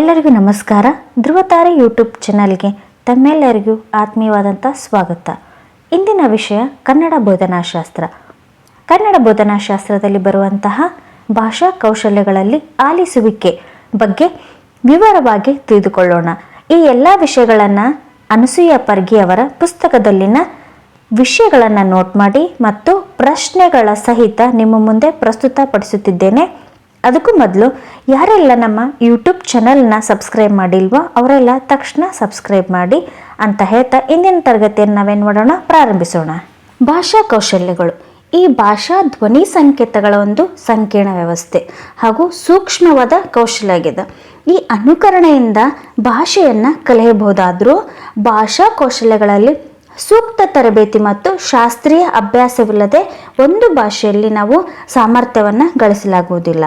ಎಲ್ಲರಿಗೂ ನಮಸ್ಕಾರ. ಧ್ರುವತಾರೆ ಯೂಟ್ಯೂಬ್ ಚಾನಲ್ಗೆ ತಮ್ಮೆಲ್ಲರಿಗೂ ಆತ್ಮೀಯವಾದಂಥ ಸ್ವಾಗತ. ಇಂದಿನ ವಿಷಯ ಕನ್ನಡ ಬೋಧನಾಶಾಸ್ತ್ರ. ಕನ್ನಡ ಬೋಧನಾಶಾಸ್ತ್ರದಲ್ಲಿ ಬರುವಂತಹ ಭಾಷಾ ಕೌಶಲ್ಯಗಳಲ್ಲಿ ಆಲಿಸುವಿಕೆ ಬಗ್ಗೆ ವಿವರವಾಗಿ ತಿಳಿದುಕೊಳ್ಳೋಣ. ಈ ಎಲ್ಲ ವಿಷಯಗಳನ್ನು ಅನಸೂಯ ಪರ್ಗಿ ಅವರ ಪುಸ್ತಕದಲ್ಲಿನ ವಿಷಯಗಳನ್ನು ನೋಟ್ ಮಾಡಿ ಮತ್ತು ಪ್ರಶ್ನೆಗಳ ಸಹಿತ ನಿಮ್ಮ ಮುಂದೆ ಪ್ರಸ್ತುತಪಡಿಸುತ್ತಿದ್ದೇನೆ. ಅದಕ್ಕೂ ಮೊದಲು ಯಾರೆಲ್ಲ ನಮ್ಮ ಯೂಟ್ಯೂಬ್ ಚಾನಲ್ನ ಸಬ್ಸ್ಕ್ರೈಬ್ ಮಾಡಿಲ್ವೋ ಅವರೆಲ್ಲ ತಕ್ಷಣ ಸಬ್ಸ್ಕ್ರೈಬ್ ಮಾಡಿ ಅಂತ ಹೇಳ್ತಾ ಇಂದಿನ ತರಗತಿಯನ್ನು ನಾವೇನು ಮಾಡೋಣ? ಪ್ರಾರಂಭಿಸೋಣ. ಭಾಷಾ ಕೌಶಲ್ಯಗಳು. ಈ ಭಾಷಾ ಧ್ವನಿ ಸಂಕೇತಗಳ ಒಂದು ಸಂಕೀರ್ಣ ವ್ಯವಸ್ಥೆ ಹಾಗೂ ಸೂಕ್ಷ್ಮವಾದ ಕೌಶಲ್ಯ ಆಗಿದೆ. ಈ ಅನುಕರಣೆಯಿಂದ ಭಾಷೆಯನ್ನು ಕಲಿಯಬಹುದಾದರೂ ಭಾಷಾ ಕೌಶಲ್ಯಗಳಲ್ಲಿ ಸೂಕ್ತ ತರಬೇತಿ ಮತ್ತು ಶಾಸ್ತ್ರೀಯ ಅಭ್ಯಾಸವಿಲ್ಲದೆ ಒಂದು ಭಾಷೆಯಲ್ಲಿ ನಾವು ಸಾಮರ್ಥ್ಯವನ್ನು ಗಳಿಸಲಾಗುವುದಿಲ್ಲ.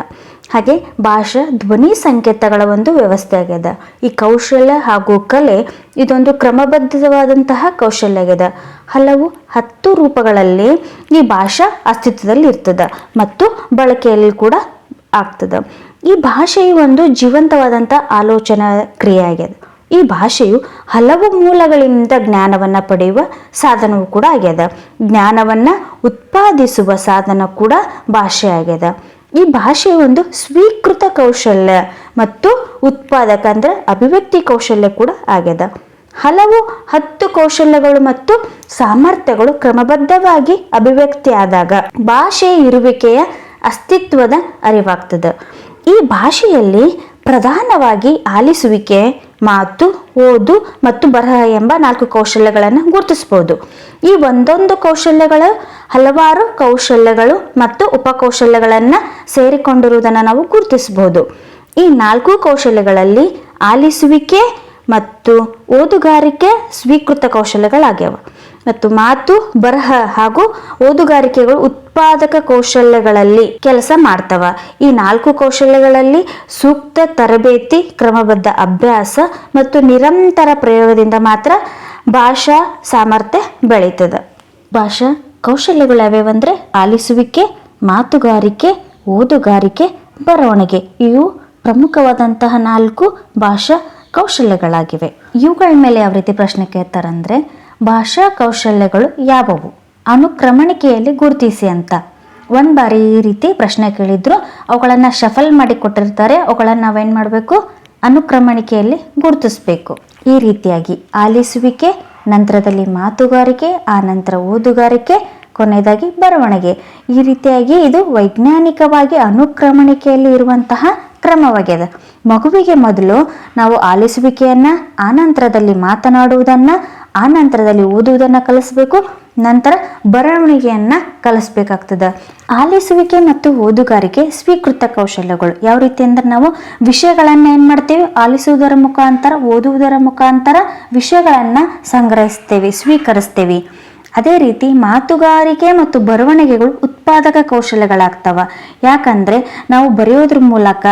ಹಾಗೆ ಭಾಷಾ ಧ್ವನಿ ಸಂಕೇತಗಳ ಒಂದು ವ್ಯವಸ್ಥೆ ಆಗ್ಯದ ಈ ಕೌಶಲ್ಯ ಹಾಗೂ ಕಲೆ ಇದೊಂದು ಕ್ರಮಬದ್ಧವಾದಂತಹ ಕೌಶಲ್ಯ ಆಗ್ಯದ ಹಲವು ಹತ್ತು ರೂಪಗಳಲ್ಲಿ ಈ ಭಾಷಾ ಅಸ್ತಿತ್ವದಲ್ಲಿ ಇರ್ತದ ಮತ್ತು ಬಳಕೆಯಲ್ಲಿ ಕೂಡ ಆಗ್ತದ. ಈ ಭಾಷೆಯು ಒಂದು ಜೀವಂತವಾದಂಥ ಆಲೋಚನಾ ಕ್ರಿಯೆ ಆಗ್ಯದ ಈ ಭಾಷೆಯು ಹಲವು ಮೂಲಗಳಿಂದ ಜ್ಞಾನವನ್ನು ಪಡೆಯುವ ಸಾಧನವೂ ಕೂಡ ಆಗ್ಯದ ಜ್ಞಾನವನ್ನು ಉತ್ಪಾದಿಸುವ ಸಾಧನ ಕೂಡ ಭಾಷೆ ಆಗ್ಯದ ಈ ಭಾಷೆ ಒಂದು ಸ್ವೀಕೃತ ಕೌಶಲ್ಯ ಮತ್ತು ಉತ್ಪಾದಕ ಅಂದರೆ ಅಭಿವ್ಯಕ್ತಿ ಕೌಶಲ್ಯ ಕೂಡ ಆಗ್ಯದ. ಹಲವು ಹತ್ತು ಕೌಶಲ್ಯಗಳು ಮತ್ತು ಸಾಮರ್ಥ್ಯಗಳು ಕ್ರಮಬದ್ಧವಾಗಿ ಅಭಿವ್ಯಕ್ತಿ ಆದಾಗ ಭಾಷೆ ಇರುವಿಕೆಯ ಅಸ್ತಿತ್ವದ ಅರಿವಾಗ್ತದೆ. ಈ ಭಾಷೆಯಲ್ಲಿ ಪ್ರಧಾನವಾಗಿ ಆಲಿಸುವಿಕೆ ಮಾತು, ಓದು ಮತ್ತು ಬರಹ ಎಂಬ ನಾಲ್ಕು ಕೌಶಲ್ಯಗಳನ್ನು ಗುರುತಿಸಬಹುದು. ಈ ಒಂದೊಂದು ಕೌಶಲ್ಯಗಳು ಹಲವಾರು ಕೌಶಲ್ಯಗಳು ಮತ್ತು ಉಪಕೌಶಲ್ಯಗಳನ್ನು ಸೇರಿಕೊಂಡಿರುವುದನ್ನು ನಾವು ಗುರುತಿಸಬಹುದು. ಈ ನಾಲ್ಕು ಕೌಶಲ್ಯಗಳಲ್ಲಿ ಆಲಿಸುವಿಕೆ ಮತ್ತು ಓದುಗಾರಿಕೆ ಸ್ವೀಕೃತ ಕೌಶಲ್ಯಗಳಾಗ್ಯವ. ಮತ್ತು ಮಾತು, ಬರಹ ಹಾಗೂ ಓದುಗಾರಿಕೆಗಳು ಉತ್ಪಾದಕ ಕೌಶಲ್ಯಗಳಲ್ಲಿ ಕೆಲಸ ಮಾಡ್ತವ. ಈ ನಾಲ್ಕು ಕೌಶಲ್ಯಗಳಲ್ಲಿ ಸೂಕ್ತ ತರಬೇತಿ, ಕ್ರಮಬದ್ಧ ಅಭ್ಯಾಸ ಮತ್ತು ನಿರಂತರ ಪ್ರಯೋಗದಿಂದ ಮಾತ್ರ ಭಾಷಾ ಸಾಮರ್ಥ್ಯ ಬೆಳೀತದೆ. ಭಾಷಾ ಕೌಶಲ್ಯಗಳು ಯಾವ್ಯಾವಂದ್ರೆ ಆಲಿಸುವಿಕೆ, ಮಾತುಗಾರಿಕೆ, ಓದುಗಾರಿಕೆ, ಬರವಣಿಗೆ. ಇವು ಪ್ರಮುಖವಾದಂತಹ ನಾಲ್ಕು ಭಾಷಾ ಕೌಶಲ್ಯಗಳಾಗಿವೆ. ಇವುಗಳ ಮೇಲೆ ಯಾವ ರೀತಿ ಪ್ರಶ್ನೆ ಕೇಳ್ತಾರಂದ್ರೆ ಭಾಷಾ ಕೌಶಲ್ಯಗಳು ಯಾವುವು? ಅನುಕ್ರಮಣಿಕೆಯಲ್ಲಿ ಗುರುತಿಸಿ ಅಂತ. ಒಂದು ಬಾರಿ ಈ ರೀತಿ ಪ್ರಶ್ನೆ ಕೇಳಿದ್ರು, ಅವುಗಳನ್ನು ಶಫಲ್ ಮಾಡಿ ಕೊಟ್ಟಿರ್ತಾರೆ, ಅವುಗಳನ್ನು ನಾವೇನು ಮಾಡಬೇಕು? ಅನುಕ್ರಮಣಿಕೆಯಲ್ಲಿ ಗುರುತಿಸ್ಬೇಕು. ಈ ರೀತಿಯಾಗಿ ಆಲಿಸುವಿಕೆ, ನಂತರದಲ್ಲಿ ಮಾತುಗಾರಿಕೆ, ಆ ನಂತರ ಓದುಗಾರಿಕೆ, ಕೊನೆಯದಾಗಿ ಬರವಣಿಗೆ. ಈ ರೀತಿಯಾಗಿ ಇದು ವೈಜ್ಞಾನಿಕವಾಗಿ ಅನುಕ್ರಮಣಿಕೆಯಲ್ಲಿ ಇರುವಂತಹ ಕ್ರಮವಾಗಿದೆ ಮಗುವಿಗೆ ಮೊದಲು ನಾವು ಆಲಿಸುವಿಕೆಯನ್ನ ಆನಂತರದಲ್ಲಿ ನಂತರದಲ್ಲಿ ಮಾತನಾಡುವುದನ್ನ, ಆ ನಂತರದಲ್ಲಿ ಓದುವುದನ್ನು ಕಲಿಸ್ಬೇಕು, ನಂತರ ಬರವಣಿಗೆಯನ್ನ ಕಲಿಸ್ಬೇಕಾಗ್ತದೆ. ಆಲಿಸುವಿಕೆ ಮತ್ತು ಓದುಗಾರಿಕೆ ಸ್ವೀಕೃತ ಕೌಶಲ್ಯಗಳು. ಯಾವ ರೀತಿ ಅಂದ್ರೆ ನಾವು ವಿಷಯಗಳನ್ನ ಏನು ಮಾಡ್ತೇವೆ? ಆಲಿಸುವುದರ ಮುಖಾಂತರ, ಓದುವುದರ ಮುಖಾಂತರ ವಿಷಯಗಳನ್ನ ಸಂಗ್ರಹಿಸ್ತೇವೆ, ಸ್ವೀಕರಿಸ್ತೇವೆ. ಅದೇ ರೀತಿ ಮಾತುಗಾರಿಕೆ ಮತ್ತು ಬರವಣಿಗೆಗಳು ಉತ್ಪಾದಕ ಕೌಶಲ್ಯಗಳಾಗ್ತವ ಯಾಕಂದ್ರೆ ನಾವು ಬರೆಯೋದ್ರ ಮೂಲಕ,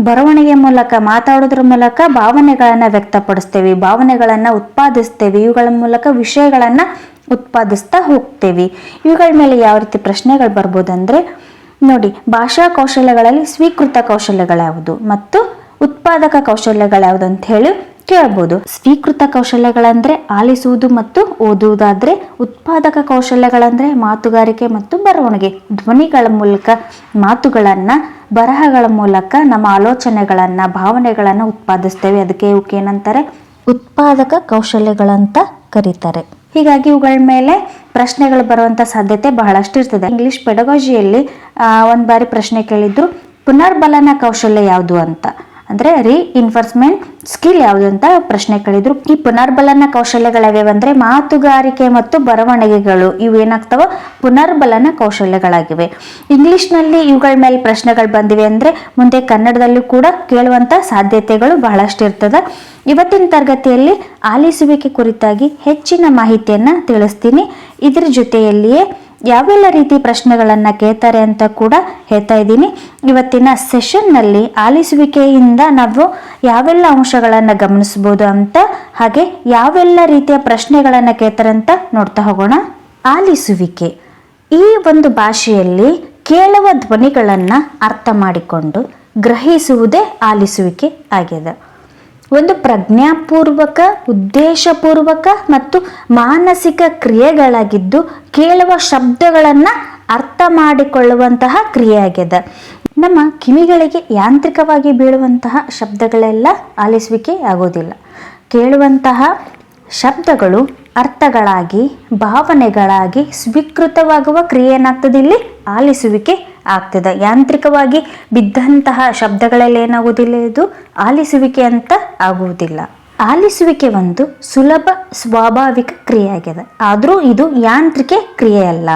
ಬರವಣಿಗೆ ಮೂಲಕ, ಮಾತಾಡೋದ್ರ ಮೂಲಕ ಭಾವನೆಗಳನ್ನು ವ್ಯಕ್ತಪಡಿಸ್ತೇವೆ. ಭಾವನೆಗಳನ್ನು ಉತ್ಪಾದಿಸ್ತೇವೆ. ಇವುಗಳ ಮೂಲಕ ವಿಷಯಗಳನ್ನು ಉತ್ಪಾದಿಸ್ತಾ ಹೋಗ್ತೇವೆ. ಇವುಗಳ ಮೇಲೆ ಯಾವ ರೀತಿ ಪ್ರಶ್ನೆಗಳು ಬರ್ಬೋದಂದ್ರೆ, ನೋಡಿ, ಭಾಷಾ ಕೌಶಲ್ಯಗಳಲ್ಲಿ ಸ್ವೀಕೃತ ಕೌಶಲ್ಯಗಳ್ಯಾವುದು ಮತ್ತು ಉತ್ಪಾದಕ ಕೌಶಲ್ಯಗಳ್ಯಾವುದು ಅಂತ ಹೇಳಿ ಕೇಳ್ಬೋದು ಸ್ವೀಕೃತ ಕೌಶಲ್ಯಗಳಂದ್ರೆ ಆಲಿಸುವುದು ಮತ್ತು ಓದುವುದಾದ್ರೆ ಉತ್ಪಾದಕ ಕೌಶಲ್ಯಗಳಂದ್ರೆ ಮಾತುಗಾರಿಕೆ ಮತ್ತು ಬರವಣಿಗೆ. ಧ್ವನಿಗಳ ಮೂಲಕ ಮಾತುಗಳನ್ನ, ಬರಹಗಳ ಮೂಲಕ ನಮ್ಮ ಆಲೋಚನೆಗಳನ್ನ, ಭಾವನೆಗಳನ್ನ ಉತ್ಪಾದಿಸ್ತೇವೆ. ಅದಕ್ಕೆ ಇವಕ್ಕೆ ಏನಂತಾರೆ? ಉತ್ಪಾದಕ ಕೌಶಲ್ಯಗಳಂತ ಕರೀತಾರೆ. ಹೀಗಾಗಿ ಇವುಗಳ ಮೇಲೆ ಪ್ರಶ್ನೆಗಳು ಬರುವಂತ ಸಾಧ್ಯತೆ ಬಹಳಷ್ಟು ಇರ್ತದೆ. ಇಂಗ್ಲಿಷ್ ಪೆಡಗಾಜಿಯಲ್ಲಿ ಒಂದು ಬಾರಿ ಪ್ರಶ್ನೆ ಕೇಳಿದ್ರು, ಪುನರ್ಬಲನ ಕೌಶಲ್ಯ ಯಾವುದು? ಅಂತ. ಅಂದ್ರೆ ರೀ ಇನ್ಫೋರ್ಸ್ಮೆಂಟ್ ಸ್ಕಿಲ್ ಯಾವುದು ಅಂತ ಪ್ರಶ್ನೆ ಕೇಳಿದ್ರು. ಈ ಪುನರ್ಬಲನ ಕೌಶಲ್ಯಗಳಾಗ್ಯಾವಂದ್ರೆ ಮಾತುಗಾರಿಕೆ ಮತ್ತು ಬರವಣಿಗೆಗಳು, ಇವು ಏನಾಗ್ತವ? ಪುನರ್ಬಲನ ಕೌಶಲ್ಯಗಳಾಗಿವೆ ಇಂಗ್ಲೀಷ್ನಲ್ಲಿ ಇವುಗಳ ಮೇಲೆ ಪ್ರಶ್ನೆಗಳು ಬಂದಿವೆ ಅಂದ್ರೆ ಮುಂದೆ ಕನ್ನಡದಲ್ಲೂ ಕೂಡ ಕೇಳುವಂತ ಸಾಧ್ಯತೆಗಳು ಬಹಳಷ್ಟು ಇರ್ತದೆ ಇವತ್ತಿನ ತರಗತಿಯಲ್ಲಿ ಆಲಿಸುವಿಕೆ ಕುರಿತಾಗಿ ಹೆಚ್ಚಿನ ಮಾಹಿತಿಯನ್ನ ತಿಳಿಸ್ತೀನಿ. ಇದರ ಜೊತೆಯಲ್ಲಿಯೇ ಯಾವೆಲ್ಲ ರೀತಿ ಪ್ರಶ್ನೆಗಳನ್ನು ಕೇಳ್ತಾರೆ ಅಂತ ಕೂಡ ಹೇಳ್ತಾ ಇದ್ದೀನಿ. ಇವತ್ತಿನ ಸೆಷನ್ನಲ್ಲಿ ಆಲಿಸುವಿಕೆಯಿಂದ ನಾವು ಯಾವೆಲ್ಲ ಅಂಶಗಳನ್ನು ಗಮನಿಸ್ಬೋದು ಅಂತ, ಹಾಗೆ ಯಾವೆಲ್ಲ ರೀತಿಯ ಪ್ರಶ್ನೆಗಳನ್ನು ಕೇಳ್ತಾರೆ ಅಂತ ನೋಡ್ತಾ ಹೋಗೋಣ. ಆಲಿಸುವಿಕೆ. ಈ ಒಂದು ಭಾಷೆಯಲ್ಲಿ ಕೇಳುವ ಧ್ವನಿಗಳನ್ನು ಅರ್ಥ ಮಾಡಿಕೊಂಡು ಗ್ರಹಿಸುವುದೇ ಆಲಿಸುವಿಕೆ ಆಗಿದೆ. ಒಂದು ಪ್ರಜ್ಞಾಪೂರ್ವಕ, ಉದ್ದೇಶಪೂರ್ವಕ ಮತ್ತು ಮಾನಸಿಕ ಕ್ರಿಯೆಗಳಾಗಿದ್ದು ಕೇಳುವ ಶಬ್ದಗಳನ್ನು ಅರ್ಥ ಮಾಡಿಕೊಳ್ಳುವಂತಹ ಕ್ರಿಯೆಯಾಗಿದೆ ನಮ್ಮ ಕಿವಿಗಳಿಗೆ ಯಾಂತ್ರಿಕವಾಗಿ ಬೀಳುವಂತಹ ಶಬ್ದಗಳೆಲ್ಲ ಆಲಿಸುವಿಕೆ ಆಗೋದಿಲ್ಲ ಕೇಳುವಂತಹ ಶಬ್ದಗಳು ಅರ್ಥಗಳಾಗಿ, ಭಾವನೆಗಳಾಗಿ ಸ್ವೀಕೃತವಾಗುವ ಕ್ರಿಯೆ ಏನಾಗ್ತದೆ ಇಲ್ಲಿ ಆಲಿಸುವಿಕೆ ಆಗ್ತದೆ. ಯಾಂತ್ರಿಕವಾಗಿ ಬಿದ್ದಂತಹ ಶಬ್ದಗಳಲ್ಲಿ ಏನಾಗುವುದಿಲ್ಲ? ಇದು ಆಲಿಸುವಿಕೆ ಅಂತ ಆಗುವುದಿಲ್ಲ. ಆಲಿಸುವಿಕೆ ಒಂದು ಸುಲಭ ಸ್ವಾಭಾವಿಕ ಕ್ರಿಯೆಯಾಗಿದೆ. ಆದರೂ ಇದು ಯಾಂತ್ರಿಕ ಕ್ರಿಯೆಯಲ್ಲ.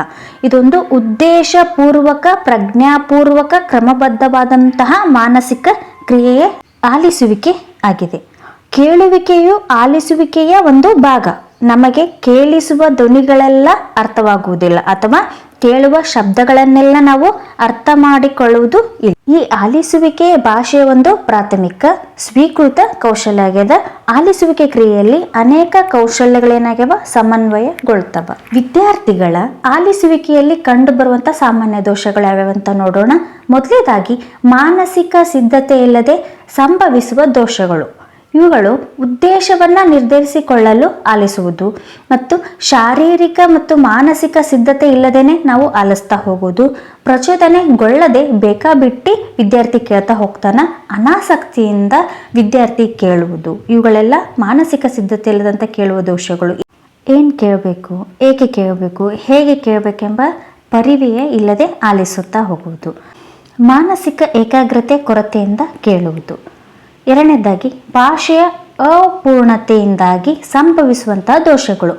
ಇದೊಂದು ಉದ್ದೇಶಪೂರ್ವಕ, ಪ್ರಜ್ಞಾಪೂರ್ವಕ, ಕ್ರಮಬದ್ಧವಾದಂತಹ ಮಾನಸಿಕ ಕ್ರಿಯೆಯೇ ಆಲಿಸುವಿಕೆ ಆಗಿದೆ. ಕೇಳುವಿಕೆಯು ಆಲಿಸುವಿಕೆಯ ಒಂದು ಭಾಗ. ನಮಗೆ ಕೇಳಿಸುವ ಧ್ವನಿಗಳೆಲ್ಲ ಅರ್ಥವಾಗುವುದಿಲ್ಲ ಅಥವಾ ಕೇಳುವ ಶಬ್ದಗಳನ್ನೆಲ್ಲ ನಾವು ಅರ್ಥ ಮಾಡಿಕೊಳ್ಳುವುದು ಇಲ್ಲ. ಈ ಆಲಿಸುವಿಕೆ ಭಾಷೆಯ ಒಂದು ಪ್ರಾಥಮಿಕ, ಸ್ವೀಕೃತ ಕೌಶಲ್ಯ ಆಗ್ಯದ ಆಲಿಸುವಿಕೆ ಕ್ರಿಯೆಯಲ್ಲಿ ಅನೇಕ ಕೌಶಲ್ಯಗಳೇನಾಗ್ಯವ? ಸಮನ್ವಯಗೊಳ್ತವ. ವಿದ್ಯಾರ್ಥಿಗಳ ಆಲಿಸುವಿಕೆಯಲ್ಲಿ ಕಂಡು ಬರುವಂತ ಸಾಮಾನ್ಯ ದೋಷಗಳು ಯಾವ್ಯಾವಂತ ನೋಡೋಣ. ಮೊದಲೇದಾಗಿ ಮಾನಸಿಕ ಸಿದ್ಧತೆ ಇಲ್ಲದೆ ಸಂಭವಿಸುವ ದೋಷಗಳು. ಇವುಗಳು ಉದ್ದೇಶವನ್ನು ನಿರ್ಧರಿಸಿಕೊಳ್ಳಲು ಆಲಿಸುವುದು ಮತ್ತು ಶಾರೀರಿಕ ಮತ್ತು ಮಾನಸಿಕ ಸಿದ್ಧತೆ ಇಲ್ಲದೇನೆ ನಾವು ಆಲಿಸ್ತಾ ಹೋಗೋದು ಪ್ರಚೋದನೆಗೊಳ್ಳದೆ ಬೇಕಾಬಿಟ್ಟಿ ವಿದ್ಯಾರ್ಥಿ ಕೇಳ್ತಾ ಹೋಗ್ತಾನ, ಅನಾಸಕ್ತಿಯಿಂದ ವಿದ್ಯಾರ್ಥಿ ಕೇಳುವುದು. ಇವುಗಳೆಲ್ಲ ಮಾನಸಿಕ ಸಿದ್ಧತೆ ಇಲ್ಲದಂತ ಕೇಳುವ ದೋಷಗಳು. ಏನು ಕೇಳಬೇಕು, ಏಕೆ ಕೇಳಬೇಕು, ಹೇಗೆ ಕೇಳಬೇಕೆಂಬ ಪರಿವೆಯೇ ಇಲ್ಲದೆ ಆಲಿಸುತ್ತಾ ಹೋಗುವುದು. ಮಾನಸಿಕ ಏಕಾಗ್ರತೆ ಕೊರತೆಯಿಂದ ಕೇಳುವುದು. ಎರಡನೇದಾಗಿ ಭಾಷೆಯ ಅಪೂರ್ಣತೆಯಿಂದಾಗಿ ಸಂಭವಿಸುವಂತಹ ದೋಷಗಳು.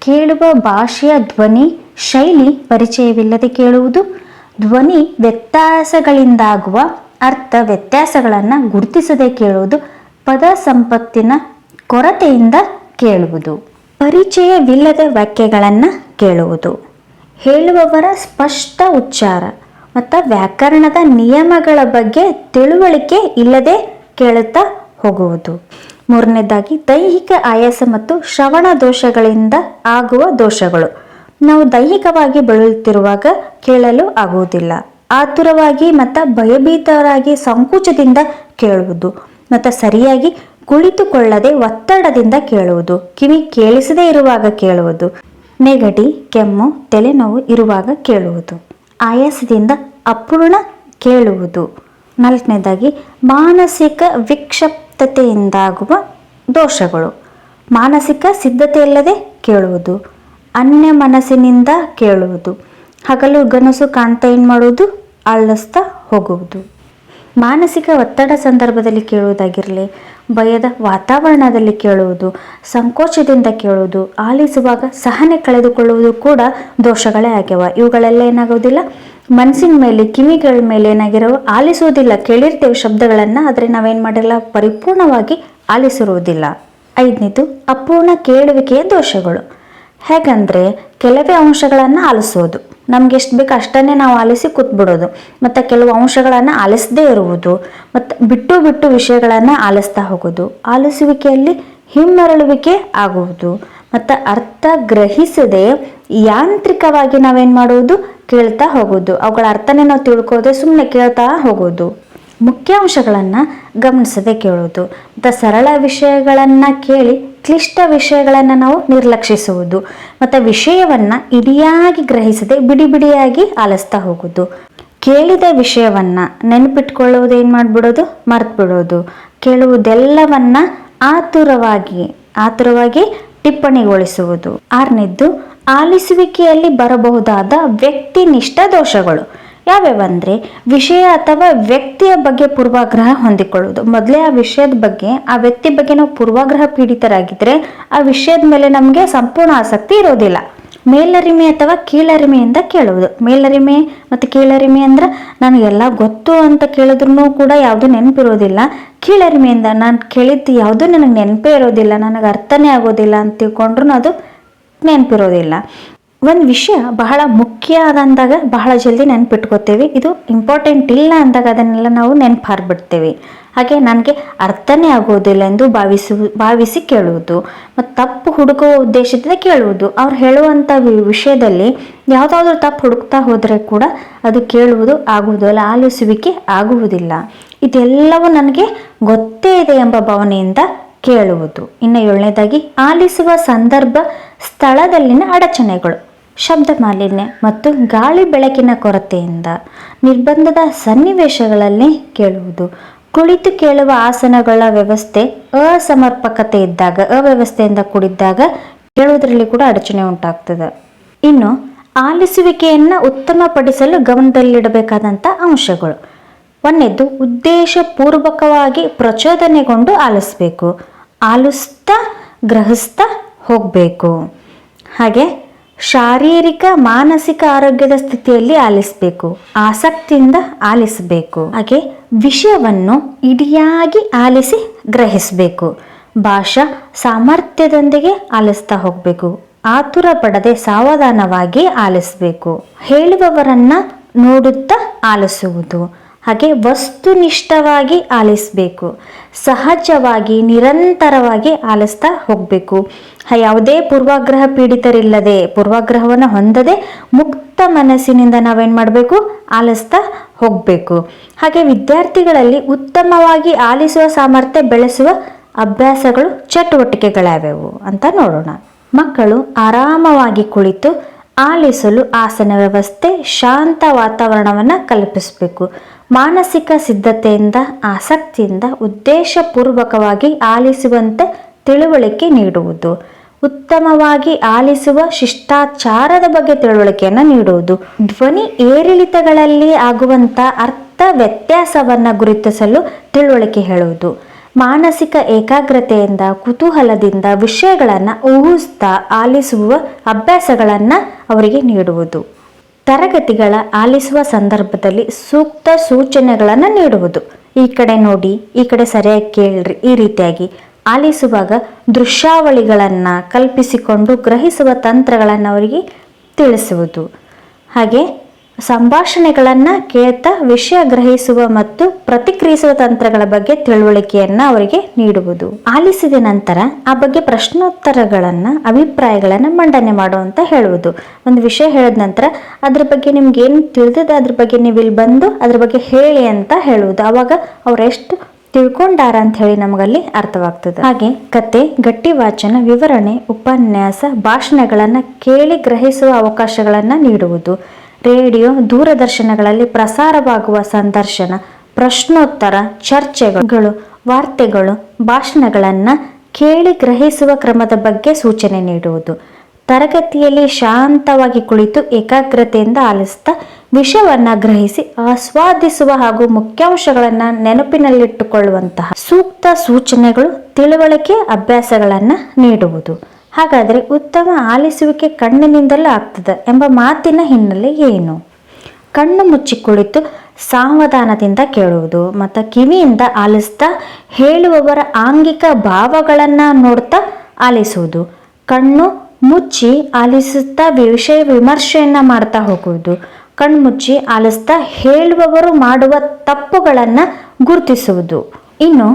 ಕೇಳುವ ಭಾಷೆಯ ಧ್ವನಿ, ಶೈಲಿ ಪರಿಚಯವಿಲ್ಲದೆ ಕೇಳುವುದು. ಧ್ವನಿ ವ್ಯತ್ಯಾಸಗಳಿಂದಾಗುವ ಅರ್ಥ ವ್ಯತ್ಯಾಸಗಳನ್ನು ಗುರುತಿಸದೆ ಕೇಳುವುದು. ಪದ ಸಂಪತ್ತಿನ ಕೊರತೆಯಿಂದ ಕೇಳುವುದು. ಪರಿಚಯವಿಲ್ಲದ ವಾಕ್ಯಗಳನ್ನು ಕೇಳುವುದು. ಹೇಳುವವರ ಸ್ಪಷ್ಟ ಉಚ್ಚಾರ ಮತ್ತು ವ್ಯಾಕರಣದ ನಿಯಮಗಳ ಬಗ್ಗೆ ತಿಳುವಳಿಕೆ ಇಲ್ಲದೆ ಕೇಳುತ್ತಾ ಹೋಗುವುದು. ಮೂರನೇದಾಗಿ, ದೈಹಿಕ ಆಯಾಸ ಮತ್ತು ಶ್ರವಣ ದೋಷಗಳಿಂದ ಆಗುವ ದೋಷಗಳು. ನಾವು ದೈಹಿಕವಾಗಿ ಬಳಲುತ್ತಿರುವಾಗ ಕೇಳಲು ಆಗುವುದಿಲ್ಲ. ಆತುರವಾಗಿ ಮತ್ತು ಭಯಭೀತರಾಗಿ ಸಂಕುಚದಿಂದ ಕೇಳುವುದು. ಮತ್ತು ಸರಿಯಾಗಿ ಕುಳಿತುಕೊಳ್ಳದೆ ಒತ್ತಡದಿಂದ ಕೇಳುವುದು. ಕಿವಿ ಕೇಳಿಸದೇ ಇರುವಾಗ ಕೇಳುವುದು. ನೆಗಡಿ ಕೆಮ್ಮು, ತಲೆನೋವು ಇರುವಾಗ ಕೇಳುವುದು. ಆಯಾಸದಿಂದ ಅಪೂರ್ಣ ಕೇಳುವುದು. ನಾಲ್ಕನೇದಾಗಿ, ಮಾನಸಿಕ ವಿಕ್ಷಿಪ್ತತೆಯಿಂದಾಗುವ ದೋಷಗಳು. ಮಾನಸಿಕ ಸಿದ್ಧತೆ ಇಲ್ಲದೆ ಕೇಳುವುದು, ಅನ್ಯ ಮನಸ್ಸಿನಿಂದ ಕೇಳುವುದು. ಹಗಲು ಗನಸು ಕಾಣ್ತಾ ಏನು ಮಾಡುವುದು? ಅಳ್ಳಿಸ್ತಾ ಹೋಗುವುದು. ಮಾನಸಿಕ ಒತ್ತಡ ಸಂದರ್ಭದಲ್ಲಿ ಕೇಳುವುದಾಗಿರಲಿ, ಭಯದ ವಾತಾವರಣದಲ್ಲಿ ಕೇಳುವುದು, ಸಂಕೋಚದಿಂದ ಕೇಳುವುದು, ಆಲಿಸುವಾಗ ಸಹನೆ ಕಳೆದುಕೊಳ್ಳುವುದು ಕೂಡ ದೋಷಗಳೇ ಆಗ್ಯವ. ಇವುಗಳೆಲ್ಲ ಏನಾಗೋದಿಲ್ಲ ಮನಸ್ಸಿನ ಮೇಲೆ, ಕಿವಿಗಳ ಮೇಲೆ ಏನಾಗಿರೋ ಆಲಿಸುವುದಿಲ್ಲ. ಕೇಳಿರ್ತೇವೆ ಶಬ್ದಗಳನ್ನು, ಆದರೆ ನಾವೇನು ಮಾಡಿಲ್ಲ? ಪರಿಪೂರ್ಣವಾಗಿ ಆಲಿಸಿರುವುದಿಲ್ಲ. ಐದನೇದು, ಅಪೂರ್ಣ ಕೇಳುವಿಕೆಯ ದೋಷಗಳು. ಹೇಗಂದರೆ, ಕೆಲವೇ ಅಂಶಗಳನ್ನು ಆಲಿಸೋದು. ನಮ್ಗೆ ಎಷ್ಟು ಬೇಕು ಅಷ್ಟನ್ನೇ ನಾವು ಆಲಿಸಿ ಕೂತ್ಬಿಡೋದು. ಮತ್ತು ಕೆಲವು ಅಂಶಗಳನ್ನು ಆಲಿಸದೇ ಇರುವುದು. ಮತ್ತು ಬಿಟ್ಟು ಬಿಟ್ಟು ವಿಷಯಗಳನ್ನು ಆಲಿಸ್ತಾ ಹೋಗೋದು. ಆಲಿಸುವಿಕೆಯಲ್ಲಿ ಹಿಮ್ಮರಳುವಿಕೆ ಆಗುವುದು. ಮತ್ತು ಅರ್ಥ ಗ್ರಹಿಸದೆ ಯಾಂತ್ರಿಕವಾಗಿ ನಾವೇನು ಮಾಡುವುದು? ಕೇಳ್ತಾ ಹೋಗೋದು ಅವುಗಳ ಅರ್ಥನೇ ನಾವು ತಿಳ್ಕೋದೆ ಸುಮ್ಮನೆ ಕೇಳ್ತಾ ಹೋಗೋದು ಮುಖ್ಯಾಂಶಗಳನ್ನು ಗಮನಿಸದೆ ಕೇಳೋದು ಮತ್ತು ಸರಳ ವಿಷಯಗಳನ್ನು ಕೇಳಿ ಕ್ಲಿಷ್ಟ ವಿಷಯಗಳನ್ನು ನಾವು ನಿರ್ಲಕ್ಷಿಸುವುದು. ಮತ್ತು ವಿಷಯವನ್ನು ಇಡಿಯಾಗಿ ಗ್ರಹಿಸದೆ ಬಿಡಿ ಬಿಡಿಯಾಗಿ ಆಲಿಸ್ತಾ ಹೋಗೋದು ಕೇಳಿದ ವಿಷಯವನ್ನು ನೆನಪಿಟ್ಕೊಳ್ಳೋದು ಏನು ಮಾಡಿಬಿಡೋದು? ಮರ್ತು ಬಿಡೋದು ಕೇಳುವುದೆಲ್ಲವನ್ನ ಆತುರವಾಗಿ ಆತುರವಾಗಿ ಟಿಪ್ಪಣಿಗೊಳಿಸುವುದು. ಆರನೇದ್ದು, ಆಲಿಸುವಿಕೆಯಲ್ಲಿ ಬರಬಹುದಾದ ವ್ಯಕ್ತಿನಿಷ್ಠ ದೋಷಗಳು. ಯಾವ್ಯಾವಂದ್ರೆ, ವಿಷಯ ಅಥವಾ ವ್ಯಕ್ತಿಯ ಬಗ್ಗೆ ಪೂರ್ವಾಗ್ರಹ ಹೊಂದಿಕೊಳ್ಳುವುದು. ಮೊದಲೇ ಆ ವಿಷಯದ ಬಗ್ಗೆ, ಆ ವ್ಯಕ್ತಿ ಬಗ್ಗೆ ನಾವು ಪೂರ್ವಾಗ್ರಹ ಪೀಡಿತರಾಗಿದ್ದರೆ ಆ ವಿಷಯದ ಮೇಲೆ ನಮಗೆ ಸಂಪೂರ್ಣ ಆಸಕ್ತಿ ಇರೋದಿಲ್ಲ. ಮೇಲರಿಮೆ ಅಥವಾ ಕೀಳರಿಮೆಯಿಂದ ಕೇಳುವುದು. ಮೇಲರಿಮೆ ಮತ್ತು ಕೀಳರಿಮೆ ಅಂದ್ರೆ ನನಗೆಲ್ಲ ಗೊತ್ತು ಅಂತ ಕೇಳಿದ್ರು ಕೂಡ ಯಾವುದು ನೆನಪಿರೋದಿಲ್ಲ. ಕೀಳರಿಮೆಯಿಂದ ನಾನು ಕೇಳಿದ್ದು ಯಾವುದು ನನಗೆ ನೆನಪೇ ಇರೋದಿಲ್ಲ. ನನಗೆ ಅರ್ಥನೇ ಆಗೋದಿಲ್ಲ ಅಂತ ತಿಳ್ಕೊಂಡ್ರು ಅದು ನೆನಪಿರೋದಿಲ್ಲ. ಒಂದು ವಿಷಯ ಬಹಳ ಮುಖ್ಯ ಅಂದಾಗ ಬಹಳ ಜಲ್ದಿ ನೆನ್ಪಿಟ್ಕೋತೇವೆ. ಇದು ಇಂಪಾರ್ಟೆಂಟ್ ಇಲ್ಲ ಅಂದಾಗ ಅದನ್ನೆಲ್ಲ ನಾವು ನೆನಪು ಹಾರ್ಬಿಡ್ತೇವೆ ಹಾಗೆ ನನಗೆ ಅರ್ಥನೇ ಆಗೋದಿಲ್ಲ ಎಂದು ಭಾವಿಸು, ಭಾವಿಸಿ ಕೇಳುವುದು. ಮತ್ತು ತಪ್ಪು ಹುಡುಕುವ ಉದ್ದೇಶದಿಂದ ಕೇಳುವುದು. ಅವ್ರು ಹೇಳುವಂಥ ವಿಷಯದಲ್ಲಿ ಯಾವುದಾದ್ರೂ ತಪ್ಪು ಹುಡುಕ್ತಾ ಹೋದರೆ ಕೂಡ ಅದು ಕೇಳುವುದು ಆಗುವುದಿಲ್ಲ, ಆಲಿಸುವಿಕೆ ಆಗುವುದಿಲ್ಲ. ಇದೆಲ್ಲವೂ ನನಗೆ ಗೊತ್ತೇ ಇದೆ ಎಂಬ ಭಾವನೆಯಿಂದ ಕೇಳುವುದು. ಇನ್ನು ಏಳನೇದಾಗಿ, ಆಲಿಸುವ ಸಂದರ್ಭ ಸ್ಥಳದಲ್ಲಿನ ಅಡಚಣೆಗಳು. ಶಬ್ದ ಮಾಲಿನ್ಯ ಮತ್ತು ಗಾಳಿ ಬೆಳಕಿನ ಕೊರತೆಯಿಂದ ನಿರ್ಬಂಧದ ಸನ್ನಿವೇಶಗಳಲ್ಲಿ ಕೇಳುವುದು. ಕುಳಿತು ಕೇಳುವ ಆಸನಗಳ ವ್ಯವಸ್ಥೆ ಅಸಮರ್ಪಕತೆ ಇದ್ದಾಗ, ಅವ್ಯವಸ್ಥೆಯಿಂದ ಕೂಡಿದ್ದಾಗ ಕೇಳುವುದರಲ್ಲಿ ಕೂಡ ಅಡಚಣೆ ಉಂಟಾಗ್ತದೆ. ಇನ್ನು, ಆಲಿಸುವಿಕೆಯನ್ನು ಉತ್ತಮಪಡಿಸಲು ಗಮನದಲ್ಲಿಡಬೇಕಾದಂಥ ಅಂಶಗಳು. ಒಂದನೇದ್ದು ಉದ್ದೇಶಪೂರ್ವಕವಾಗಿ ಪ್ರಚೋದನೆಗೊಂಡು ಆಲಿಸಬೇಕು. ಆಲಿಸ್ತಾ, ಗ್ರಹಿಸ್ತಾ ಹೋಗಬೇಕು. ಹಾಗೆ ಶಾರೀರಿಕ, ಮಾನಸಿಕ ಆರೋಗ್ಯದ ಸ್ಥಿತಿಯಲ್ಲಿ ಆಲಿಸಬೇಕು. ಆಸಕ್ತಿಯಿಂದ ಆಲಿಸಬೇಕು. ಹಾಗೆ ವಿಷಯವನ್ನು ಇಡಿಯಾಗಿ ಆಲಿಸಿ ಗ್ರಹಿಸಬೇಕು. ಭಾಷಾ ಸಾಮರ್ಥ್ಯದೊಂದಿಗೆ ಆಲಿಸ್ತಾ ಹೋಗಬೇಕು. ಆತುರ ಪಡದೆ ಸಾವಧಾನವಾಗಿ ಆಲಿಸಬೇಕು. ಹೇಳುವವರನ್ನ ನೋಡುತ್ತಾ ಆಲಿಸುವುದು. ಹಾಗೆ ವಸ್ತುನಿಷ್ಠವಾಗಿ ಆಲಿಸಬೇಕು. ಸಹಜವಾಗಿ, ನಿರಂತರವಾಗಿ ಆಲಿಸ್ತಾ ಹೋಗಬೇಕು. ಯಾವುದೇ ಪೂರ್ವಾಗ್ರಹ ಪೀಡಿತರಿಲ್ಲದೆ, ಪೂರ್ವಾಗ್ರಹವನ್ನು ಹೊಂದದೆ ಮುಕ್ತ ಮನಸ್ಸಿನಿಂದ ನಾವೇನು ಮಾಡಬೇಕು? ಆಲಿಸ್ತಾ ಹೋಗಬೇಕು. ಹಾಗೆ ವಿದ್ಯಾರ್ಥಿಗಳಲ್ಲಿ ಉತ್ತಮವಾಗಿ ಆಲಿಸುವ ಸಾಮರ್ಥ್ಯ ಬೆಳೆಸುವ ಅಭ್ಯಾಸಗಳು ಚಟುವಟಿಕೆಗಳಾವ್ಯಾವು ಅಂತ ನೋಡೋಣ. ಮಕ್ಕಳು ಆರಾಮವಾಗಿ ಕುಳಿತು ಆಲಿಸಲು ಆಸನ ವ್ಯವಸ್ಥೆ, ಶಾಂತ ವಾತಾವರಣವನ್ನು ಕಲ್ಪಿಸಬೇಕು. ಮಾನಸಿಕ ಸಿದ್ಧತೆಯಿಂದ, ಆಸಕ್ತಿಯಿಂದ, ಉದ್ದೇಶಪೂರ್ವಕವಾಗಿ ಆಲಿಸುವಂತೆ ತಿಳುವಳಿಕೆ ನೀಡುವುದು. ಉತ್ತಮವಾಗಿ ಆಲಿಸುವ ಶಿಷ್ಟಾಚಾರದ ಬಗ್ಗೆ ತಿಳುವಳಿಕೆಯನ್ನು ನೀಡುವುದು. ಧ್ವನಿ ಏರಿಳಿತಗಳಲ್ಲಿ ಆಗುವಂಥ ಅರ್ಥ ವ್ಯತ್ಯಾಸವನ್ನು ಗುರುತಿಸಲು ತಿಳುವಳಿಕೆ ಹೇಳುವುದು. ಮಾನಸಿಕ ಏಕಾಗ್ರತೆಯಿಂದ, ಕುತೂಹಲದಿಂದ ವಿಷಯಗಳನ್ನು ಊಹಿಸ್ತಾ ಆಲಿಸುವ ಅಭ್ಯಾಸಗಳನ್ನು ಅವರಿಗೆ ನೀಡುವುದು. ತರಗತಿಗಳ ಆಲಿಸುವ ಸಂದರ್ಭದಲ್ಲಿ ಸೂಕ್ತ ಸೂಚನೆಗಳನ್ನು ನೀಡುವುದು. ಈ ಕಡೆ ನೋಡಿ, ಈ ಕಡೆ ಸರಿಯಾಗಿ ಕೇಳ್ರಿ. ಈ ರೀತಿಯಾಗಿ ಆಲಿಸುವಾಗ ದೃಶ್ಯಾವಳಿಗಳನ್ನು ಕಲ್ಪಿಸಿಕೊಂಡು ಗ್ರಹಿಸುವ ತಂತ್ರಗಳನ್ನು ಅವರಿಗೆ ತಿಳಿಸುವುದು. ಹಾಗೆ ಸಂಭಾಷಣೆಗಳನ್ನು ಕೇಳ್ತಾ ವಿಷಯ ಗ್ರಹಿಸುವ ಮತ್ತು ಪ್ರತಿಕ್ರಿಯಿಸುವ ತಂತ್ರಗಳ ಬಗ್ಗೆ ತಿಳುವಳಿಕೆಯನ್ನು ಅವರಿಗೆ ನೀಡುವುದು. ಆಲಿಸಿದ ನಂತರ ಆ ಬಗ್ಗೆ ಪ್ರಶ್ನೋತ್ತರಗಳನ್ನು, ಅಭಿಪ್ರಾಯಗಳನ್ನು ಮಂಡನೆ ಮಾಡುವಂತ ಹೇಳುವುದು. ಒಂದು ವಿಷಯ ಹೇಳಿದ ನಂತರ ಅದ್ರ ಬಗ್ಗೆ ನಿಮ್ಗೆ ಏನು ತಿಳಿದಿದೆ, ಅದ್ರ ಬಗ್ಗೆ ನೀವು ಇಲ್ಲಿ ಬಂದು ಅದ್ರ ಬಗ್ಗೆ ಹೇಳಿ ಅಂತ ಹೇಳುವುದು. ಅವಾಗ ಅವರೆಷ್ಟು ತಿಳ್ಕೊಂಡಾರ ಅಂತ ಹೇಳಿ ನಮಗಲ್ಲಿ ಅರ್ಥವಾಗ್ತದೆ. ಹಾಗೆ ಕತೆ, ಗಟ್ಟಿ ವಾಚನ, ವಿವರಣೆ, ಉಪನ್ಯಾಸ, ಭಾಷಣಗಳನ್ನು ಕೇಳಿ ಗ್ರಹಿಸುವ ಅವಕಾಶಗಳನ್ನು ನೀಡುವುದು. ರೇಡಿಯೋ ದೂರದರ್ಶನಗಳಲ್ಲಿ ಪ್ರಸಾರವಾಗುವ ಸಂದರ್ಶನ, ಪ್ರಶ್ನೋತ್ತರ, ಚರ್ಚೆಗಳು, ವಾರ್ತೆಗಳು, ಭಾಷಣಗಳನ್ನು ಕೇಳಿ ಗ್ರಹಿಸುವ ಕ್ರಮದ ಬಗ್ಗೆ ಸೂಚನೆ ನೀಡುವುದು. ತರಗತಿಯಲ್ಲಿ ಶಾಂತವಾಗಿ ಕುಳಿತು ಏಕಾಗ್ರತೆಯಿಂದ ಆಲಿಸ್ತಾ ವಿಷಯವನ್ನು ಗ್ರಹಿಸಿ ಆಸ್ವಾದಿಸುವ ಹಾಗೂ ಮುಖ್ಯಾಂಶಗಳನ್ನು ನೆನಪಿನಲ್ಲಿಟ್ಟುಕೊಳ್ಳುವಂತಹ ಸೂಕ್ತ ಸೂಚನೆಗಳು, ತಿಳುವಳಿಕೆ ಅಭ್ಯಾಸಗಳನ್ನು ನೀಡುವುದು. ಹಾಗಾದರೆ ಉತ್ತಮ ಆಲಿಸುವಿಕೆ ಕಣ್ಣಿನಿಂದಲೂ ಆಗ್ತದೆ ಎಂಬ ಮಾತಿನ ಹಿನ್ನೆಲೆ ಏನು? ಕಣ್ಣು ಮುಚ್ಚಿ ಕುಳಿತು ಸಾವಧಾನದಿಂದ ಕೇಳುವುದು. ಮತ್ತು ಕಿವಿಯಿಂದ ಆಲಿಸ್ತಾ ಹೇಳುವವರ ಆಂಗಿಕ ಭಾವಗಳನ್ನು ನೋಡ್ತಾ ಆಲಿಸುವುದು. ಕಣ್ಣು ಮುಚ್ಚಿ ಆಲಿಸುತ್ತಾ ವಿಷಯ ವಿಮರ್ಶೆಯನ್ನು ಮಾಡ್ತಾ ಹೋಗುವುದು. ಕಣ್ಣು ಮುಚ್ಚಿ ಆಲಿಸ್ತಾ ಹೇಳುವವರು ಮಾಡುವ ತಪ್ಪುಗಳನ್ನು ಗುರುತಿಸುವುದು. ಇನ್ನು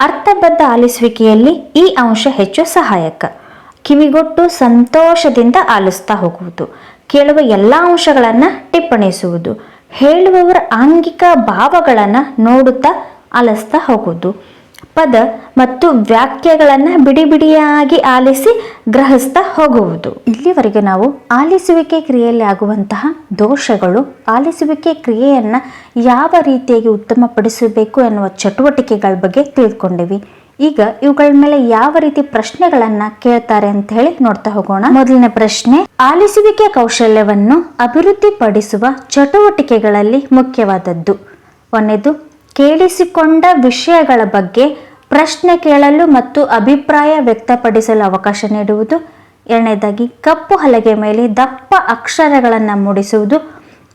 ಅರ್ಥಬದ್ಧ ಆಲಿಸುವಿಕೆಯಲ್ಲಿ ಈ ಅಂಶ ಹೆಚ್ಚು ಸಹಾಯಕ. ಕಿವಿಗೊಟ್ಟು ಸಂತೋಷದಿಂದ ಆಲಿಸ್ತಾ ಹೋಗುವುದು. ಕೇಳುವ ಎಲ್ಲ ಅಂಶಗಳನ್ನು ಟಿಪ್ಪಣಿಸುವುದು. ಹೇಳುವವರ ಆಂಗಿಕ ಭಾವಗಳನ್ನು ನೋಡುತ್ತಾ ಆಲಿಸ್ತಾ ಹೋಗುವುದು. ಪದ ಮತ್ತು ವಾಕ್ಯಗಳನ್ನು ಬಿಡಿ ಬಿಡಿಯಾಗಿ ಆಲಿಸಿ ಗ್ರಹಿಸ್ತಾ ಹೋಗುವುದು. ಇಲ್ಲಿವರೆಗೆ ನಾವು ಆಲಿಸುವಿಕೆ ಕ್ರಿಯೆಯಲ್ಲಿ ಆಗುವಂತಹ ದೋಷಗಳು, ಆಲಿಸುವಿಕೆ ಕ್ರಿಯೆಯನ್ನು ಯಾವ ರೀತಿಯಾಗಿ ಉತ್ತಮಪಡಿಸಬೇಕು ಎನ್ನುವ ಚಟುವಟಿಕೆಗಳ ಬಗ್ಗೆ ತಿಳ್ಕೊಂಡಿವಿ. ಈಗ ಇವುಗಳ ಮೇಲೆ ಯಾವ ರೀತಿ ಪ್ರಶ್ನೆಗಳನ್ನ ಕೇಳ್ತಾರೆ ಅಂತ ಹೇಳಿ ನೋಡ್ತಾ ಹೋಗೋಣ. ಮೊದಲನೇ ಪ್ರಶ್ನೆ, ಆಲಿಸುವಿಕೆ ಕೌಶಲ್ಯವನ್ನು ಅಭಿವೃದ್ಧಿಪಡಿಸುವ ಚಟುವಟಿಕೆಗಳಲ್ಲಿ ಮುಖ್ಯವಾದದ್ದು. ಒಂದನೇದು ಕೇಳಿಸಿಕೊಂಡ ವಿಷಯಗಳ ಬಗ್ಗೆ ಪ್ರಶ್ನೆ ಕೇಳಲು ಮತ್ತು ಅಭಿಪ್ರಾಯ ವ್ಯಕ್ತಪಡಿಸಲು ಅವಕಾಶ ನೀಡುವುದು. ಎರಡನೇದಾಗಿ, ಕಪ್ಪು ಹಲಗೆ ಮೇಲೆ ದಪ್ಪ ಅಕ್ಷರಗಳನ್ನು ಮೂಡಿಸುವುದು.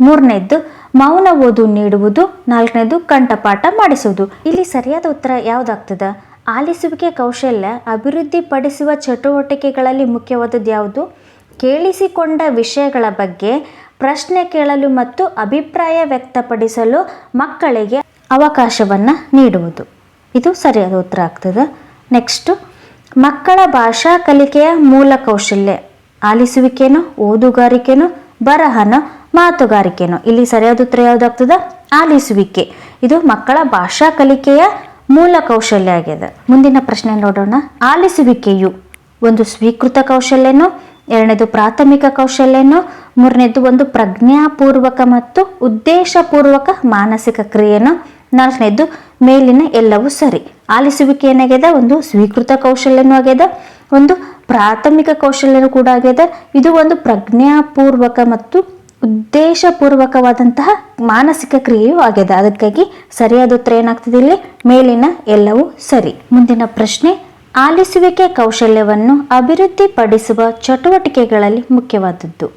ಮೂರನೇದ್ದು ಮೌನ ಓದು ನೀಡುವುದು. ನಾಲ್ಕನೇದು, ಕಂಠಪಾಠ ಮಾಡಿಸುವುದು. ಇಲ್ಲಿ ಸರಿಯಾದ ಉತ್ತರ ಯಾವುದಾಗ್ತದ? ಆಲಿಸುವಿಕೆ ಕೌಶಲ್ಯ ಅಭಿವೃದ್ಧಿಪಡಿಸುವ ಚಟುವಟಿಕೆಗಳಲ್ಲಿ ಮುಖ್ಯವಾದದ್ದು ಯಾವುದು? ಕೇಳಿಸಿಕೊಂಡ ವಿಷಯಗಳ ಬಗ್ಗೆ ಪ್ರಶ್ನೆ ಕೇಳಲು ಮತ್ತು ಅಭಿಪ್ರಾಯ ವ್ಯಕ್ತಪಡಿಸಲು ಮಕ್ಕಳಿಗೆ ಅವಕಾಶವನ್ನು ನೀಡುವುದು. ಇದು ಸರಿಯಾದ ಉತ್ತರ ಆಗ್ತದೆ. ನೆಕ್ಸ್ಟು ಮಕ್ಕಳ ಭಾಷಾ ಕಲಿಕೆಯ ಮೂಲ ಕೌಶಲ್ಯ. ಆಲಿಸುವಿಕೆನೋ, ಓದುಗಾರಿಕೆನೋ, ಬರಹನೋ, ಮಾತುಗಾರಿಕೆನೋ. ಇಲ್ಲಿ ಸರಿಯಾದ ಉತ್ತರ ಯಾವುದಾಗ್ತದೆ? ಆಲಿಸುವಿಕೆ. ಇದು ಮಕ್ಕಳ ಭಾಷಾ ಕಲಿಕೆಯ ಮೂಲ ಕೌಶಲ್ಯ ಆಗಿದೆ. ಮುಂದಿನ ಪ್ರಶ್ನೆ ನೋಡೋಣ. ಆಲಿಸುವಿಕೆಯು ಒಂದು ಸ್ವೀಕೃತ ಕೌಶಲ್ಯನೋ, ಎರಡನೇದು ಪ್ರಾಥಮಿಕ ಕೌಶಲ್ಯನೋ, ಮೂರನೇದು ಒಂದು ಪ್ರಜ್ಞಾಪೂರ್ವಕ ಮತ್ತು ಉದ್ದೇಶಪೂರ್ವಕ ಮಾನಸಿಕ ಕ್ರಿಯೆನೋ, ನಾಲ್ಕನೇದು ಮೇಲಿನ ಎಲ್ಲವೂ ಸರಿ. ಆಲಿಸುವಿಕೆ ಏನಾಗ್ಯದ? ಒಂದು ಸ್ವೀಕೃತ ಕೌಶಲ್ಯನೂ ಆಗ್ಯದ. ಒಂದು ಪ್ರಾಥಮಿಕ ಕೌಶಲ್ಯನೂ ಕೂಡ ಆಗ್ಯದ. ಇದು ಒಂದು ಪ್ರಜ್ಞಾಪೂರ್ವಕ ಮತ್ತು ಉದ್ದೇಶಪೂರ್ವಕವಾದಂತಹ ಮಾನಸಿಕ ಕ್ರಿಯೆಯೂ ಆಗಿದೆ. ಅದಕ್ಕಾಗಿ ಸರಿಯಾದ ಉತ್ತರ ಏನಾಗ್ತದೆ ಇಲ್ಲಿ? ಮೇಲಿನ ಎಲ್ಲವೂ ಸರಿ. ಮುಂದಿನ ಪ್ರಶ್ನೆ, ಆಲಿಸುವಿಕೆ ಕೌಶಲ್ಯವನ್ನು ಅಭಿವೃದ್ಧಿಪಡಿಸುವ ಚಟುವಟಿಕೆಗಳಲ್ಲಿ ಮುಖ್ಯವಾದದ್ದು.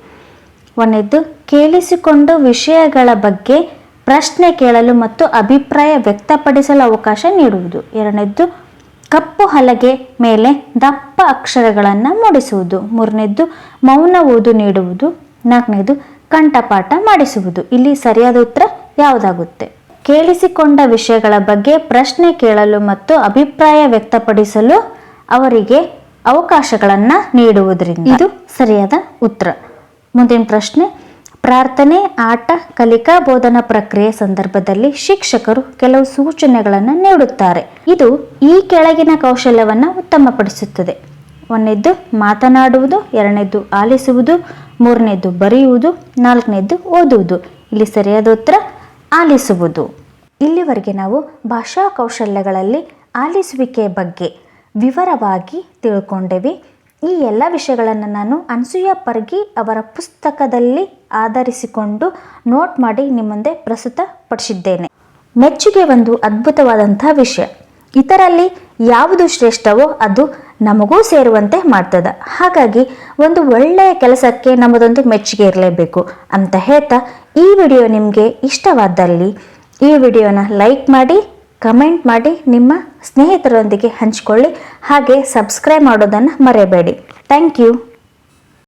ಒಂದೆದ್ದು ಕೇಳಿಸಿಕೊಂಡು ವಿಷಯಗಳ ಬಗ್ಗೆ ಪ್ರಶ್ನೆ ಕೇಳಲು ಮತ್ತು ಅಭಿಪ್ರಾಯ ವ್ಯಕ್ತಪಡಿಸಲು ಅವಕಾಶ ನೀಡುವುದು. ಎರಡನೇದ್ದು ಕಪ್ಪು ಹಲಗೆ ಮೇಲೆ ದಪ್ಪ ಅಕ್ಷರಗಳನ್ನು ಮೂಡಿಸುವುದು. ಮೂರನೇದ್ದು ಮೌನ ಓದು ನೀಡುವುದು. ನಾಲ್ಕನೇದು ಕಂಠಪಾಠ ಮಾಡಿಸುವುದು. ಇಲ್ಲಿ ಸರಿಯಾದ ಉತ್ತರ ಯಾವುದಾಗುತ್ತೆ? ಕೇಳಿಸಿಕೊಂಡ ವಿಷಯಗಳ ಬಗ್ಗೆ ಪ್ರಶ್ನೆ ಕೇಳಲು ಮತ್ತು ಅಭಿಪ್ರಾಯ ವ್ಯಕ್ತಪಡಿಸಲು ಅವರಿಗೆ ಅವಕಾಶಗಳನ್ನು ನೀಡುವುದರಿಂದ. ಇದು ಸರಿಯಾದ ಉತ್ತರ. ಮುಂದಿನ ಪ್ರಶ್ನೆ, ಪ್ರಾರ್ಥನೆ, ಆಟ, ಕಲಿಕಾ, ಬೋಧನಾ ಪ್ರಕ್ರಿಯೆ ಸಂದರ್ಭದಲ್ಲಿ ಶಿಕ್ಷಕರು ಕೆಲವು ಸೂಚನೆಗಳನ್ನು ನೀಡುತ್ತಾರೆ. ಇದು ಈ ಕೆಳಗಿನ ಕೌಶಲ್ಯವನ್ನು ಉತ್ತಮಪಡಿಸುತ್ತದೆ. ಒಂದನೇದ್ದು ಮಾತನಾಡುವುದು ಎರಡನೇದ್ದು ಆಲಿಸುವುದು ಮೂರನೇದ್ದು ಬರೆಯುವುದು ನಾಲ್ಕನೇದ್ದು ಓದುವುದು. ಇಲ್ಲಿ ಸರಿಯಾದ ಉತ್ತರ, ಆಲಿಸುವುದು. ಇಲ್ಲಿವರೆಗೆ ನಾವು ಭಾಷಾ ಕೌಶಲ್ಯಗಳಲ್ಲಿ ಆಲಿಸುವಿಕೆಯ ಬಗ್ಗೆ ವಿವರವಾಗಿ ತಿಳ್ಕೊಂಡೆವಿ. ಈ ಎಲ್ಲ ವಿಷಯಗಳನ್ನು ನಾನು ಅನಸೂಯ ಪರ್ಗಿ ಅವರ ಪುಸ್ತಕದಲ್ಲಿ ಆಧರಿಸಿಕೊಂಡು ನೋಟ್ ಮಾಡಿ ನಿಮ್ಮ ಮುಂದೆ ಪ್ರಸ್ತುತಪಡಿಸಿದ್ದೇನೆ. ಮೆಚ್ಚುಗೆ ಒಂದು ಅದ್ಭುತವಾದಂಥ ವಿಷಯ. ಇದರಲ್ಲಿ ಯಾವುದು ಶ್ರೇಷ್ಠವೋ ಅದು ನಮಗೂ ಸೇರುವಂತೆ ಮಾಡ್ತದ. ಹಾಗಾಗಿ ಒಂದು ಒಳ್ಳೆಯ ಕೆಲಸಕ್ಕೆ ನಮ್ಮದೊಂದು ಮೆಚ್ಚುಗೆ ಇರಲೇಬೇಕು ಅಂತ ಹೇಳ್ತಾ ಈ ವಿಡಿಯೋ ನಿಮಗೆ ಇಷ್ಟವಾದಲ್ಲಿ ಈ ವಿಡಿಯೋನ ಲೈಕ್ ಮಾಡಿ, ಕಮೆಂಟ್ ಮಾಡಿ, ನಿಮ್ಮ ಸ್ನೇಹಿತರೊಂದಿಗೆ ಹಂಚಿಕೊಳ್ಳಿ, ಹಾಗೆ ಸಬ್ಸ್ಕ್ರೈಬ್ ಮಾಡೋದನ್ನು ಮರೆಯಬೇಡಿ ಥ್ಯಾಂಕ್ ಯು.